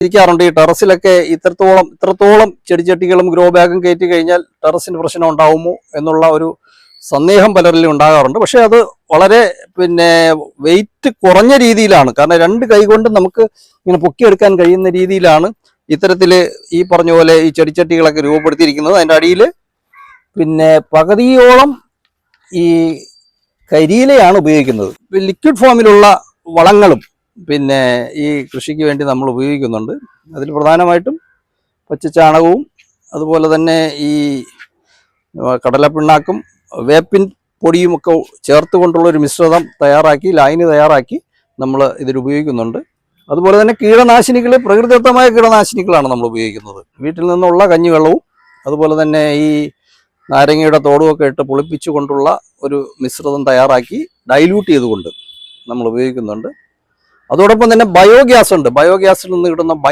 ഇരിക്കാറുണ്ട്. ഈ ടെറസിലൊക്കെ ഇത്രത്തോളം ഇത്രത്തോളം ചെടിച്ചട്ടികളും ഗ്രോ ബാഗും കയറ്റി കഴിഞ്ഞാൽ ടെറസിന് പ്രശ്നം ഉണ്ടാവുമോ എന്നുള്ള ഒരു സന്ദേഹം പലരിലും ഉണ്ടാകാറുണ്ട്. പക്ഷെ അത് വളരെ പിന്നെ വെയിറ്റ് കുറഞ്ഞ രീതിയിലാണ്. കാരണം രണ്ട് കൈകൊണ്ട് നമുക്ക് ഇങ്ങനെ പൊക്കിയെടുക്കാൻ കഴിയുന്ന രീതിയിലാണ് ഇത്തരത്തിൽ ഈ പറഞ്ഞ പോലെ ഈ ചെടിച്ചട്ടികളൊക്കെ രൂപപ്പെടുത്തിയിരിക്കുന്നത്. അതിന്റെ അടിയിൽ പിന്നെ പകുതിയോളം ഈ കരിയിലയാണ് ഉപയോഗിക്കുന്നത്. ലിക്വിഡ് ഫോമിലുള്ള വളങ്ങളും പിന്നെ ഈ കൃഷിക്ക് വേണ്ടി നമ്മൾ ഉപയോഗിക്കുന്നുണ്ട്. അതിൽ പ്രധാനമായിട്ടും പച്ചച്ചാണകവും അതുപോലെ തന്നെ ഈ കടലപ്പിണ്ണാക്കും വേപ്പിൻ പൊടിയും ഒക്കെ ചേർത്ത് കൊണ്ടുള്ള ഒരു മിശ്രിതം തയ്യാറാക്കി ലൈന് തയ്യാറാക്കി നമ്മൾ ഇതിൽ ഉപയോഗിക്കുന്നുണ്ട്. അതുപോലെ തന്നെ കീടനാശിനികൾ പ്രകൃതിദത്തമായ കീടനാശിനികളാണ് നമ്മൾ ഉപയോഗിക്കുന്നത്. വീട്ടിൽ നിന്നുള്ള കഞ്ഞിവെള്ളവും അതുപോലെ തന്നെ ഈ നാരങ്ങയുടെ തോടുമൊക്കെ ഇട്ട് പുളിപ്പിച്ചു കൊണ്ടുള്ള ഒരു മിശ്രിതം തയ്യാറാക്കി ഡൈല്യൂട്ട് ചെയ്തുകൊണ്ട് നമ്മൾ ഉപയോഗിക്കുന്നുണ്ട്. അതോടൊപ്പം തന്നെ ബയോഗ്യാസ് ഉണ്ട്. ബയോഗ്യാസിൽ നിന്ന് കിട്ടുന്ന ബയോ